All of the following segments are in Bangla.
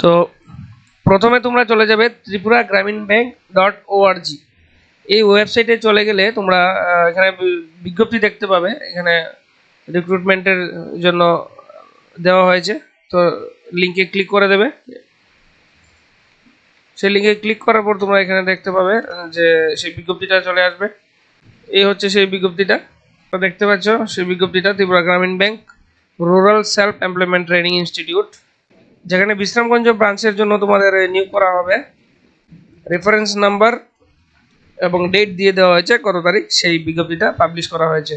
তো প্রথমে তোমরা চলে যাবে Tripura Gramin bank dot ORG এই ওয়েবসাইটে চলে গেলে তোমরা এখানে বিজ্ঞপ্তি দেখতে পাবে, এখানে রিক্রুটমেন্টের জন্য দেওয়া হয়েছে। তো লিঙ্কে ক্লিক করে দেবে। সেই লিঙ্কে ক্লিক করার পর তোমরা এখানে দেখতে পাবে যে সেই বিজ্ঞপ্তিটা চলে আসবে। এই হচ্ছে সেই বিজ্ঞপ্তিটা। তো দেখতে পাচ্ছ সেই বিজ্ঞপ্তিটা Tripura Gramin bank rural self employment training institute, যেখানে বিশ্রামগঞ্জ ব্রাঞ্চের জন্য তোমাদের নিয়োগ করা হবে। রেফারেন্স নাম্বার এবং ডেট দিয়ে দেওয়া হয়েছে, কত তারিখ, সেই বিজ্ঞপ্তিটা পাবলিশ করা হয়েছে।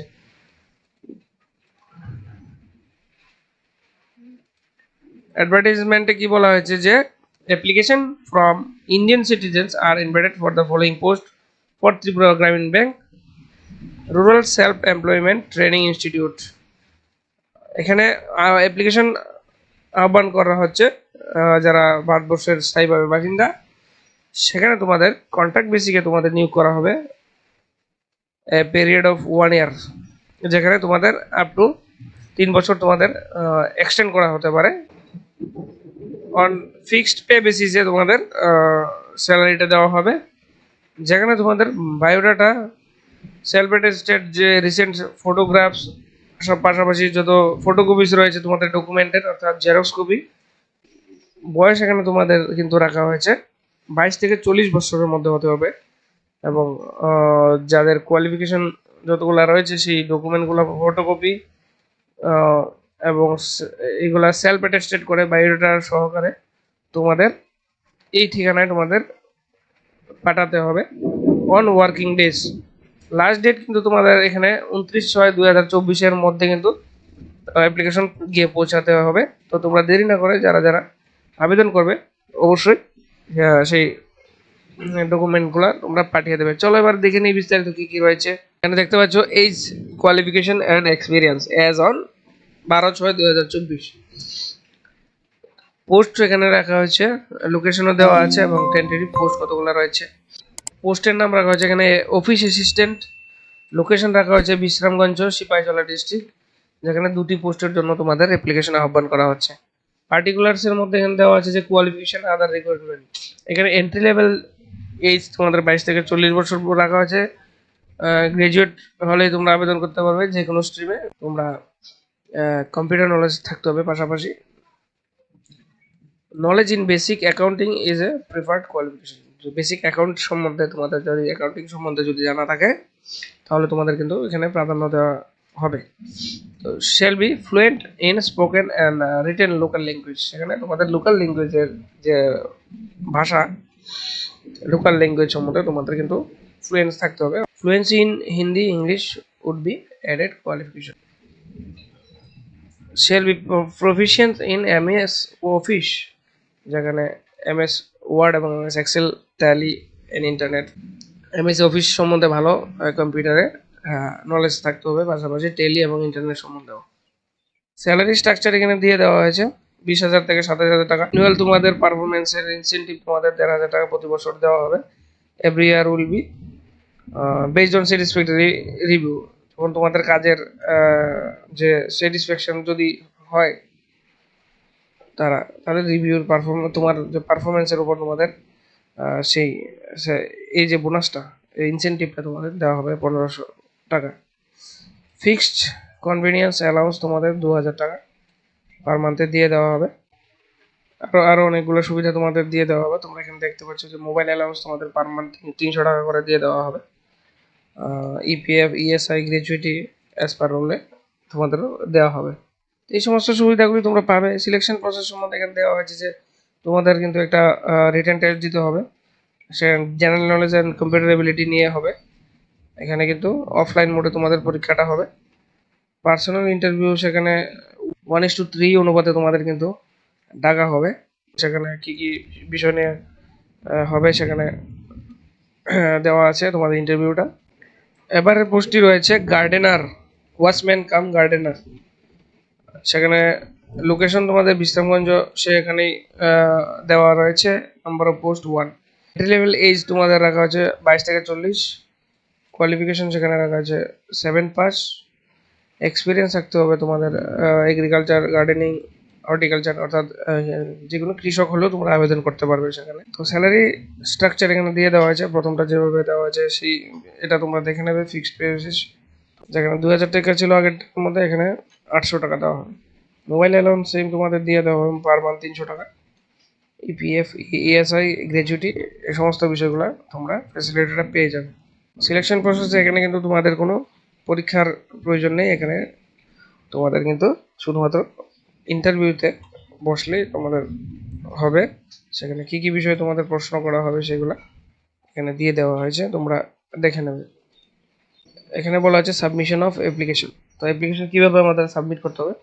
অ্যাডভার্টাইজমেন্টে কি বলা হয়েছে যে application from Indian citizens are invited for the following post for Tripura Gramin bank rural self employment training institute এখানে অ্যাপ্লিকেশন আহ্বান করা হচ্ছে যারা ভারতবর্ষের স্থায়ীভাবে বাসিন্দা। সেখানে তোমাদের কন্ট্রাক্ট বেসিকে তোমাদের নিয়োগ করা হবে পিরিয়ড অফ ওয়ান ইয়ার যেখানে তোমাদের আপ টু তিন বছর তোমাদের এক্সটেন্ড করা হতে পারে। অন ফিক্সড পে বেসিসে তোমাদের স্যালারিটা দেওয়া হবে। যেখানে তোমাদের বায়োডাটা সেলফ অ্যাটেস্টেড যে রিসেন্ট ফটোগ্রাফস সব পাশাপাশি যত ফটোকপিস রয়েছে তোমাদের ডকুমেন্টের অর্থাৎ জেরক্স কপি বয়স এখানে তোমাদের কিন্তু রাখা হয়েছে। বাইশ থেকে চল্লিশ বছরের মধ্যে হতে হবে এবং যাদের কোয়ালিফিকেশন যতগুলো রয়েছে সেই ডকুমেন্টগুলো ফটোকপি এবং এগুলা সেলফ অ্যাটেস্টেড করে বায়োডাটা সহকারে তোমাদের এই ঠিকানায় তোমাদের পাঠাতে হবে। On working days last date কিন্তু তোমাদের এখানে উনত্রিশ ছয় দুই হাজার চব্বিশের মধ্যে কিন্তু অ্যাপ্লিকেশন গিয়ে পৌঁছাতে হবে। তো তোমরা দেরি না করে যারা যারা আবেদন করবে, অবশ্যই সেই ডকুমেন্টগুলো তোমরা পাঠিয়ে দেবে। চলো এবার দেখে নিই বিস্তারিত কি কি রয়েছে। এখানে দেখতে পাচ্ছ age qualification and experience as on বারো ছয় দুই হাজার চব্বিশ। পোস্ট এখানে রাখা হয়েছে লোকেশনও দেওয়া আছে এবং টেন্টেটিভ পোস্ট কতগুলো রয়েছে। পোস্টের নাম রাখা হয়েছে এখানে অফিস অ্যাসিস্ট্যান্ট লোকেশন রাখা হয়েছে বিশ্রামগঞ্জ সিপাহীজলা ডিস্ট্রিক্ট যেখানে দুটি পোস্টের জন্য তোমাদের অ্যাপ্লিকেশন আহ্বান করা হচ্ছে। পার্টিকুলার্স এর মধ্যে এখানে দেওয়া আছে যে কোয়ালিফিকেশন আদার রিকোয়ারমেন্ট এখানে এন্ট্রি লেভেল এইজ তোমাদের বাইশ থেকে চল্লিশ বছর রাখা হয়েছে। গ্রাজুয়েট হলে তোমরা আবেদন করতে পারবে যে কোনো স্ট্রিমে তোমরা কম্পিউটার নলেজ থাকতে হবে পাশাপাশি। Knowledge in basic accounting is a preferred qualification basic account সম্বন্ধে তোমাদের যদি অ্যাকাউন্টিং সম্বন্ধে যদি জানা থাকে, তাহলে তোমাদের কিন্তু এখানে প্রাধান্য দেওয়া হবে। তো shall be fluent in spoken and written local language সেখানে তোমাদের লোকাল ল্যাঙ্গুয়েজের যে ভাষা লোকাল ল্যাঙ্গুয়েজ সম্বন্ধে তোমাদের কিন্তু ফ্লুয়েন্স থাকতে হবে। Fluency in Hindi English would be added qualification shall be proficient in M S Office যেখানে এম এস ওয়ার্ড এবং M S Excel Tally and internet M S Office সম্বন্ধে ভালো কম্পিউটারে নলেজ থাকতে হবে, পাশাপাশি টেলি এবং ইন্টারনেট সম্বন্ধেও। স্যালারি স্ট্রাকচার এখানে দিয়ে দেওয়া হয়েছে, বিশ হাজার থেকে সাতাশ হাজার টাকা। অ্যানুয়াল তোমাদের পারফরমেন্সের ইনসেন্টিভ তোমাদের দেড় হাজার টাকা প্রতি বছর দেওয়া হবে every year will be based on satisfactory review যখন তোমাদের কাজের যে স্যাটিসফ্যাকশন যদি হয় তারা তাহলে রিভিউর পারফর্ম তোমার যে পারফরমেন্সের উপর তোমাদের সেই এই যে বোনাসটা এই ইনসেন্টিভটা তোমাদের দেওয়া হবে পনেরোশো টাকা। ফিক্সড কনভিনিয়েন্স অ্যালাউন্স তোমাদের দু হাজার টাকা পার মান্থে দিয়ে দেওয়া হবে। আরও আরও অনেকগুলো সুবিধা তোমাদের দিয়ে দেওয়া হবে। তোমরা এখানে দেখতে পাচ্ছ যে মোবাইল অ্যালাউন্স তোমাদের পার মান্থ তিনশো টাকা করে দিয়ে দেওয়া হবে। EPF ESI gratuity as per রোলে তোমাদেরও দেওয়া হবে। এই সমস্ত সুবিধাগুলি তোমরা পাবে। সিলেকশন প্রসেস সম্বন্ধে এখানে দেওয়া হয়েছে যে তোমাদের কিন্তু একটা রিটার্ন টেস্ট দিতে হবে। সে general knowledge and computer ability নিয়ে হবে। এখানে কিন্তু অফলাইন মোডে তোমাদের পরীক্ষাটা হবে। পার্সোনাল ইন্টারভিউ সেখানে ওয়ান ইস টু থ্রি অনুপাতে তোমাদের কিন্তু ডাকা হবে। সেখানে কি কি বিষয় নিয়ে হবে সেখানে দেওয়া আছে তোমাদের ইন্টারভিউটা এবারের পোস্টটি রয়েছে গার্ডেনার ওয়াচম্যান কাম গার্ডেনার সেখানে লোকেশন তোমাদের বিশ্রামগঞ্জ সেখানেই দেওয়া রয়েছে number of post one entry level age তোমাদের রাখা আছে বাইশ থেকে চল্লিশ। কোয়ালিফিকেশন সেখানে রাখা আছে সেভেন পাস এক্সপিরিয়েন্স থাকতে হবে তোমাদের এগ্রিকালচার গার্ডেনিং হর্টিকালচার অর্থাৎ যে কোনো কৃষক হলেও তোমরা আবেদন করতে পারবে সেখানে। তো স্যালারি স্ট্রাকচার এখানে দিয়ে দেওয়া হয়েছে। প্রথমটা যেভাবে দেওয়া হয়েছে, সেই, এটা তোমরা দেখে নেবে ফিক্সড বেসিস যেখানে দু হাজার টাকা ছিল আগের মধ্যে, এখানে আটশো টাকা দেওয়া হবে মোবাইল অ্যালাউন্স সেম তোমাদের দিয়ে দেওয়া হবে পার মান্থ তিনশো টাকা। ইপিএফ ইএসআই গ্র্যাজুইটি এই সমস্ত বিষয়গুলো তোমরা ফ্যাসিলিটিটা পেয়ে যাবে। সিলেকশন প্রসেসে এখানে কিন্তু তোমাদের কোনো পরীক্ষার প্রয়োজন নেই। এখানে তোমাদের কিন্তু শুধুমাত্র ইন্টারভিউতে বসলেই তোমাদের হবে। সেখানে কি কি বিষয়ে তোমাদের প্রশ্ন করা হবে সেগুলো এখানে দিয়ে দেওয়া হয়েছে। তোমরা দেখে নেবে। এখানে বলা আছে সাবমিশন অফ অ্যাপ্লিকেশন তো অ্যাপ্লিকেশন কীভাবে আমাদের সাবমিট করতে হবে,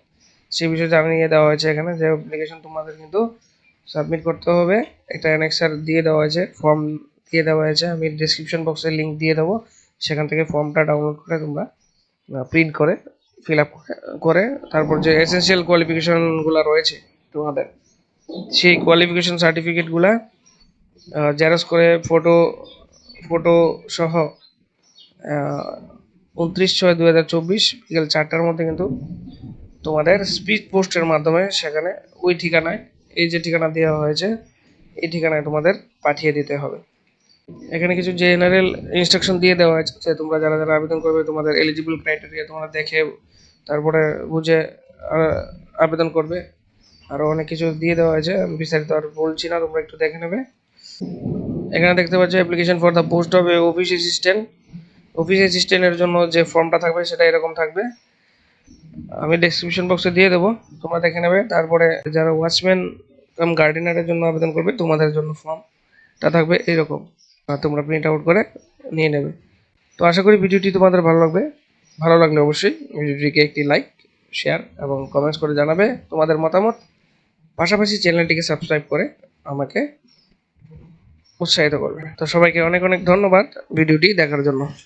সেই বিষয়ে জানিয়ে দেওয়া হয়েছে এখানে যে অ্যাপ্লিকেশন তোমাদের কিন্তু সাবমিট করতে হবে। একটা অ্যানেক্সার দিয়ে দেওয়া হয়েছে ফর্ম দিয়ে দেওয়া হয়েছে। আমি ডিসক্রিপশন বক্সে লিঙ্ক দিয়ে দেবো, সেখান থেকে ফর্মটা ডাউনলোড করে তোমরা প্রিন্ট করে ফিল আপ করে তারপর যে এসেনশিয়াল কোয়ালিফিকেশনগুলো রয়েছে তোমাদের, সেই কোয়ালিফিকেশন সার্টিফিকেটগুলো জেরক্স করে ফটো ফটো সহ উনত্রিশ ছয় দু হাজার চব্বিশ বিকেল চারটার মধ্যে কিন্তু তোমাদের স্পিড পোস্টের মাধ্যমে সেখানে ওই ঠিকানায়, এই যে ঠিকানা দেওয়া হয়েছে, এই ঠিকানায় তোমাদের পাঠিয়ে দিতে হবে। এখানে কিছু জেনারেল ইনস্ট্রাকশন দিয়ে দেওয়া হয়েছে যে তোমরা যারা যারা আবেদন করবে, তোমাদের এলিজিবল ক্রাইটেরিয়া তোমরা দেখে, তারপরে বুঝে আবেদন করবে। আরও অনেক কিছু দিয়ে দেওয়া হয়েছে, আমি বিস্তারিত আর বলছি না, তোমরা একটু দেখে নেবে। এখানে দেখতে পাচ্ছ application for the post of office assistant office অ্যাসিস্ট্যান্টের জন্য যে ফর্মটা থাকবে সেটা এরকম থাকবে। আমি ডেসক্রিপশন বক্সে দিয়ে দেবো, তোমরা দেখে নেবে। তারপরে যারা ওয়াচম্যান কাম গার্ডেনারের জন্য আবেদন করবে, তোমাদের জন্য ফর্মটা থাকবে এরকম। আর তোমরা প্রিন্ট আউট করে নিয়ে নেবে। তো আশা করি ভিডিওটি তোমাদের ভালো লাগবে। ভালো লাগলে অবশ্যই ভিডিওটিকে একটি লাইক শেয়ার এবং কমেন্টস করে জানাবে তোমাদের মতামত। পাশাপাশি চ্যানেলটিকে সাবস্ক্রাইব করে আমাকে উৎসাহিত করবে। তো সবাইকে অনেক অনেক ধন্যবাদ ভিডিওটি দেখার জন্য।